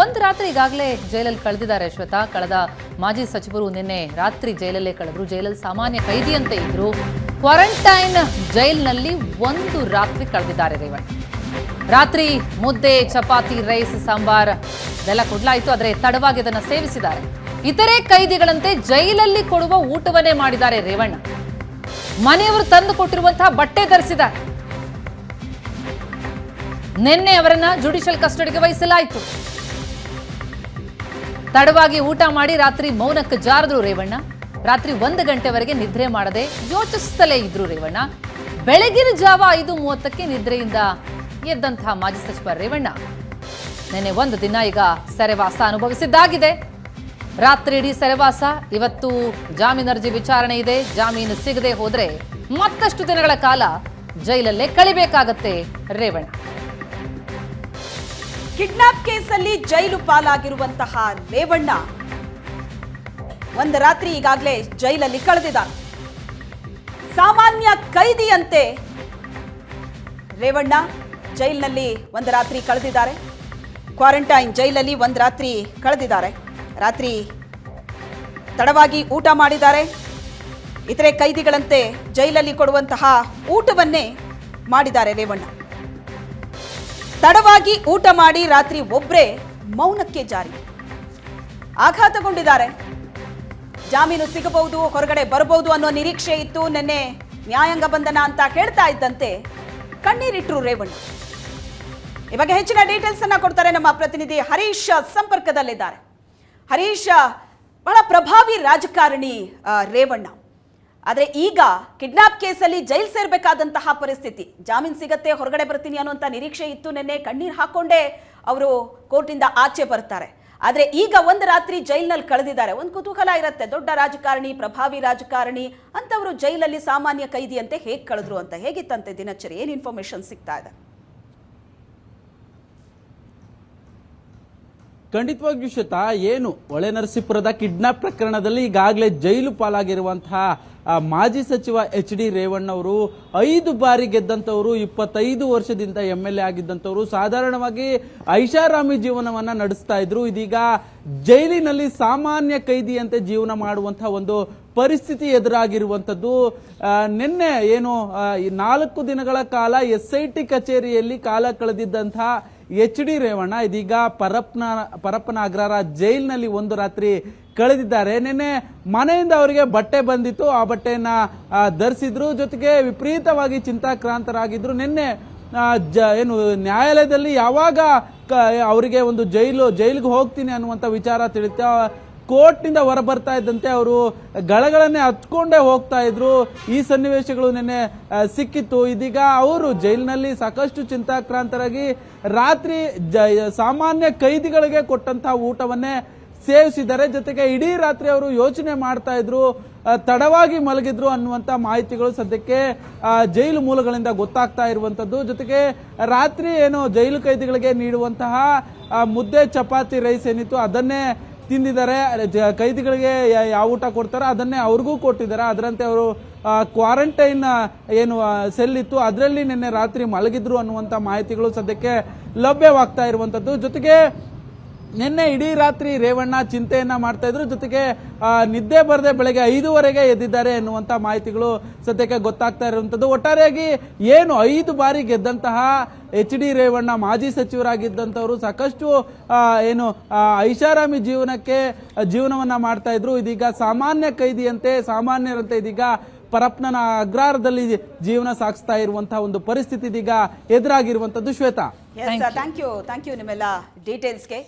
ಒಂದು ರಾತ್ರಿ ಈಗಾಗಲೇ ಜೈಲಲ್ಲಿ ಕಳೆದಿದ್ದಾರೆ ಶ್ವೇತಾ. ಕಳೆದ ಮಾಜಿ ಸಚಿವರು ನಿನ್ನೆ ರಾತ್ರಿ ಜೈಲಲ್ಲೇ ಕಳೆದ್ರು. ಜೈಲಲ್ಲಿ ಸಾಮಾನ್ಯ ಕೈದಿಯಂತೆ ಇದ್ರು. ಕ್ವಾರಂಟೈನ್ ಜೈಲಿನಲ್ಲಿ ಒಂದು ರಾತ್ರಿ ಕಳೆದಿದ್ದಾರೆ ರೇವಣ್ಣ. ರಾತ್ರಿ ಮುದ್ದೆ, ಚಪಾತಿ, ರೈಸ್, ಸಾಂಬಾರ್ ಇದೆಲ್ಲ ಕೊಡ್ಲಾಯಿತು, ಆದರೆ ತಡವಾಗಿ ಅದನ್ನು ಸೇವಿಸಿದ್ದಾರೆ. ಇತರೆ ಕೈದಿಗಳಂತೆ ಜೈಲಲ್ಲಿ ಕೊಡುವ ಊಟವನ್ನೇ ಮಾಡಿದ್ದಾರೆ ರೇವಣ್ಣ. ಮನೆಯವರು ತಂದು ಕೊಟ್ಟಿರುವಂತಹ ಬಟ್ಟೆ ಧರಿಸಿದ್ದಾರೆ. ನಿನ್ನೆ ಅವರನ್ನ ಜುಡಿಷಿಯಲ್ ಕಸ್ಟಡಿಗೆ ವಹಿಸಲಾಯಿತು. ತಡವಾಗಿ ಊಟ ಮಾಡಿ ರಾತ್ರಿ ಮೌನಕ್ಕೆ ಜಾರದ್ರು ರೇವಣ್ಣ. ರಾತ್ರಿ ಒಂದು ಗಂಟೆವರೆಗೆ ನಿದ್ರೆ ಮಾಡದೆ ಯೋಚಿಸುತ್ತಲೇ ಇದ್ರು ರೇವಣ್ಣ. ಬೆಳಗಿನ ಜಾವ ಐದು ಮೂವತ್ತಕ್ಕೆ ನಿದ್ರೆಯಿಂದ ಎದ್ದಂತಹ ಮಾಜಿ ಸಚಿವ ರೇವಣ್ಣ. ನಿನ್ನೆ ಒಂದು ದಿನ ಈಗ ಸೆರೆವಾಸ ಅನುಭವಿಸಿದ್ದಾಗಿದೆ. ರಾತ್ರಿ ಇಡೀ ಸೆರೆವಾಸ, ಇವತ್ತು ಜಾಮೀನು ಅರ್ಜಿ ವಿಚಾರಣೆ ಇದೆ, ಜಾಮೀನು ಸಿಗದೆ ಹೋದರೆ ಮತ್ತಷ್ಟು ದಿನಗಳ ಕಾಲ ಜೈಲಲ್ಲೇ ಕಳಿಬೇಕಾಗತ್ತೆ ರೇವಣ್ಣ. ಕಿಡ್ನಾಪ್ ಕೇಸಲ್ಲಿ ಜೈಲು ಪಾಲಾಗಿರುವಂತಹ ರೇವಣ್ಣ. ಒಂದು ರಾತ್ರಿ ಈಗಾಗಲೇ ಜೈಲಲ್ಲಿ ಕಳೆದಿದ್ದಾರೆ ಸಾಮಾನ್ಯ ಕೈದಿಯಂತೆ ರೇವಣ್ಣ ಜೈಲಿನಲ್ಲಿ ಒಂದು ರಾತ್ರಿ ಕಳೆದಿದ್ದಾರೆ. ಕ್ವಾರಂಟೈನ್ ಜೈಲಲ್ಲಿ ಒಂದು ರಾತ್ರಿ ಕಳೆದಿದ್ದಾರೆ. ರಾತ್ರಿ ತಡವಾಗಿ ಊಟ ಮಾಡಿದ್ದಾರೆ. ಇತರೆ ಕೈದಿಗಳಂತೆ ಜೈಲಲ್ಲಿ ಕೊಡುವಂತಹ ಊಟವನ್ನೇ ಮಾಡಿದ್ದಾರೆ ರೇವಣ್ಣ. ತಡವಾಗಿ ಊಟ ಮಾಡಿ ರಾತ್ರಿ ಒಬ್ಬರೇ ಮೌನಕ್ಕೆ ಜಾರಿ. ಆಘಾತಗೊಂಡಿದ್ದಾರೆ. ಜಾಮೀನು ಸಿಗಬಹುದು, ಹೊರಗಡೆ ಬರಬಹುದು ಅನ್ನೋ ನಿರೀಕ್ಷೆ ಇತ್ತು. ನಿನ್ನೆ ನ್ಯಾಯಾಂಗ ಬಂಧನ ಅಂತ ಹೇಳ್ತಾ ಇದ್ದಂತೆ ಕಣ್ಣೀರಿಟ್ರು ರೇವಣ್ಣ. ಈ ಬಗ್ಗೆ ಹೆಚ್ಚಿನ ಡೀಟೇಲ್ಸ್ ಅನ್ನ ಕೊಡ್ತಾರೆ ನಮ್ಮ ಪ್ರತಿನಿಧಿ ಹರೀಶ್ ಸಂಪರ್ಕದಲ್ಲಿದ್ದಾರೆ. ಹರೀಶ್, ಬಹಳ ಪ್ರಭಾವಿ ರಾಜಕಾರಣಿ ರೇವಣ್ಣ. ಆದರೆ ಈಗ ಕಿಡ್ನಾಪ್ ಕೇಸಲ್ಲಿ ಜೈಲ್ ಸೇರಬೇಕಾದಂತಹ ಪರಿಸ್ಥಿತಿ. ಜಾಮೀನು ಸಿಗತ್ತೆ, ಹೊರಗಡೆ ಬರ್ತೀನಿ ಅನ್ನುವಂಥ ನಿರೀಕ್ಷೆ ಇತ್ತು ನಿನ್ನೆ, ಕಣ್ಣೀರು ಹಾಕೊಂಡೇ ಅವರು ಕೋರ್ಟಿಂದ ಆಚೆ ಬರ್ತಾರೆ. ಆದರೆ ಈಗ ಒಂದು ರಾತ್ರಿ ಜೈಲ್ನಲ್ಲಿ ಕಳೆದಿದ್ದಾರೆ. ಒಂದು ಕುತೂಹಲ ಇರುತ್ತೆ. ದೊಡ್ಡ ರಾಜಕಾರಣಿ, ಪ್ರಭಾವಿ ರಾಜಕಾರಣಿ ಅಂತವರು ಜೈಲಲ್ಲಿ ಸಾಮಾನ್ಯ ಕೈದಿಯಂತೆ ಹೇಗೆ ಕಳೆದ್ರು ಅಂತ, ಹೇಗಿತ್ತಂತೆ ದಿನಚರಿ? ಏನು ಇನ್ಫಾರ್ಮೇಶನ್ ಸಿಗ್ತಾ ಇದೆ? ಖಂಡಿತವಾಗಿಯೂ ಶ್ವೇತಾ ಏನು? ಒಳೆನರಸೀಪುರದ ಕಿಡ್ನಾಪ್ ಪ್ರಕರಣದಲ್ಲಿ ಈಗಾಗಲೇ ಜೈಲು ಪಾಲಾಗಿರುವಂತಹ ಮಾಜಿ ಸಚಿವ ಎಚ್ ಡಿ ರೇವಣ್ಣ ಅವರು ಐದು ಬಾರಿ ಗೆದ್ದಂಥವರು ಇಪ್ಪತ್ತೈದು ವರ್ಷದಿಂದ ಎಂ ಎಲ್ ಎ ಆಗಿದ್ದಂಥವರು ಸಾಧಾರಣವಾಗಿ ಐಷಾರಾಮಿ ಜೀವನವನ್ನ ನಡೆಸ್ತಾ ಇದ್ರು. ಇದೀಗ ಜೈಲಿನಲ್ಲಿ ಸಾಮಾನ್ಯ ಕೈದಿಯಂತೆ ಜೀವನ ಮಾಡುವಂತಹ ಒಂದು ಪರಿಸ್ಥಿತಿ ಎದುರಾಗಿರುವಂಥದ್ದು. ಆ, ನಿನ್ನೆ ಏನು ಆ, ನಾಲ್ಕು ದಿನಗಳ ಕಾಲ ಎಸ್ ಐ ಟಿ ಕಚೇರಿಯಲ್ಲಿ ಕಾಲ ಕಳೆದಿದ್ದಂತಹ ಎಚ್ ಡಿ ರೇವಣ್ಣ, ಇದೀಗ ಪರಪ್ನ ಪರಪ್ಪನ ಅಗ್ರಹಾರ ಜೈಲಿನಲ್ಲಿ ಒಂದು ರಾತ್ರಿ ಕಳೆದಿದ್ದಾರೆ. ನಿನ್ನೆ ಮನೆಯಿಂದ ಅವರಿಗೆ ಬಟ್ಟೆ ಬಂದಿತ್ತು. ಆ ಬಟ್ಟೆಯನ್ನ ಧರಿಸಿದ್ರು. ಜೊತೆಗೆ ವಿಪರೀತವಾಗಿ ಚಿಂತಾಕ್ರಾಂತರಾಗಿದ್ರು. ನಿನ್ನೆ ಜ, ಏನು, ನ್ಯಾಯಾಲಯದಲ್ಲಿ ಯಾವಾಗ ಅವರಿಗೆ ಒಂದು ಜೈಲು, ಜೈಲಿಗೆ ಹೋಗ್ತೀನಿ ಅನ್ನುವಂಥ ವಿಚಾರ ತಿಳಿತಾ ಕೋರ್ಟ್ನಿಂದ ಹೊರ ಬರ್ತಾ ಇದ್ದಂತೆ ಅವರು ಗಳಗಳನ್ನೇ ಹತ್ಕೊಂಡೇ ಹೋಗ್ತಾ ಇದ್ರು. ಈ ಸನ್ನಿವೇಶಗಳು ನಿನ್ನೆ ಸಿಕ್ಕಿತ್ತು. ಇದೀಗ ಅವರು ಜೈಲಿನಲ್ಲಿ ಸಾಕಷ್ಟು ಚಿಂತಾಕ್ರಾಂತರಾಗಿ ರಾತ್ರಿ ಸಾಮಾನ್ಯ ಕೈದಿಗಳಿಗೆ ಕೊಟ್ಟಂತಹ ಊಟವನ್ನೇ ಸೇವಿಸಿದ್ದಾರೆ. ಜೊತೆಗೆ ಇಡೀ ರಾತ್ರಿ ಅವರು ಯೋಚನೆ ಮಾಡ್ತಾ ಇದ್ರು ತಡವಾಗಿ ಮಲಗಿದ್ರು ಅನ್ನುವಂತ ಮಾಹಿತಿಗಳು ಸದ್ಯಕ್ಕೆ ಜೈಲು ಮೂಲಗಳಿಂದ ಗೊತ್ತಾಗ್ತಾ ಇರುವಂತದ್ದು. ಜೊತೆಗೆ ರಾತ್ರಿ ಏನು ಜೈಲು ಕೈದಿಗಳಿಗೆ ನೀಡುವಂತಹ ಮುದ್ದೆ, ಚಪಾತಿ, ರೈಸ್ ಏನಿತ್ತು ಅದನ್ನೇ ತಿಂದಿದ್ದಾರೆ ಕೈದಿಗಳಿಗೆ ಯಾವ ಊಟ ಕೊಡ್ತಾರೋ ಅದನ್ನೇ ಅವ್ರಿಗೂ ಕೊಟ್ಟಿದ್ದಾರೆ. ಅದರಂತೆ ಅವರು ಕ್ವಾರಂಟೈನ್ ಏನು ಸೆಲ್ ಇತ್ತು ಅದರಲ್ಲಿ ನಿನ್ನೆ ರಾತ್ರಿ ಮಲಗಿದ್ರು ಅನ್ನುವಂಥ ಮಾಹಿತಿಗಳು ಸದ್ಯಕ್ಕೆ ಲಭ್ಯವಾಗ್ತಾ ಇರುವಂಥದ್ದು. ಜೊತೆಗೆ ನಿನ್ನೆ ಇಡೀ ರಾತ್ರಿ ರೇವಣ್ಣ ಚಿಂತೆಯನ್ನ ಮಾಡ್ತಾ ಇದ್ರು. ಜೊತೆಗೆ ನಿದ್ದೆ ಬರದೆ ಬೆಳಗ್ಗೆ ಐದುವರೆಗೆ ಎದ್ದಿದ್ದಾರೆ ಎನ್ನುವಂತ ಮಾಹಿತಿಗಳು ಸದ್ಯಕ್ಕೆ ಗೊತ್ತಾಗ್ತಾ ಇರುವಂತದ್ದು ಒಟ್ಟಾರೆಯಾಗಿ ಏನು ಐದು ಬಾರಿ ಗೆದ್ದಂತಹ ಎಚ್ ಡಿ ರೇವಣ್ಣ ಮಾಜಿ ಸಚಿವರಾಗಿದ್ದಂಥವರು ಸಾಕಷ್ಟು ಏನು ಐಷಾರಾಮಿ ಜೀವನಕ್ಕೆ ಜೀವನವನ್ನ ಮಾಡ್ತಾ ಇದ್ರು. ಇದೀಗ ಸಾಮಾನ್ಯ ಕೈದಿಯಂತೆ, ಸಾಮಾನ್ಯರಂತೆ ಇದೀಗ ಪರಪ್ನನ ಅಗ್ರಾರದಲ್ಲಿ ಜೀವನ ಸಾಗಿಸ್ತಾ ಇರುವಂತಹ ಒಂದು ಪರಿಸ್ಥಿತಿ ಇದೀಗ ಎದುರಾಗಿರುವಂತದ್ದು Shweta. Thank you thank you ನಿಮ್ಮೆಲ್ಲ ಡೀಟೇಲ್ಸ್ಗೆ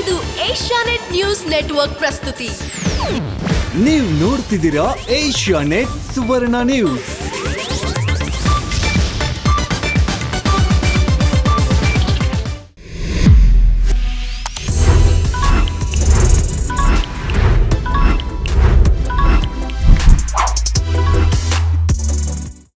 ಇದು ಏಷ್ಯಾನೆಟ್ ನ್ಯೂಸ್ ನೆಟ್ವರ್ಕ್ ಪ್ರಸ್ತುತಿ. ನೀವು ನೋಡ್ತಿದ್ದೀರಾ ಏಷ್ಯಾ ನೆಟ್ ಸುವರ್ಣ ನ್ಯೂಸ್.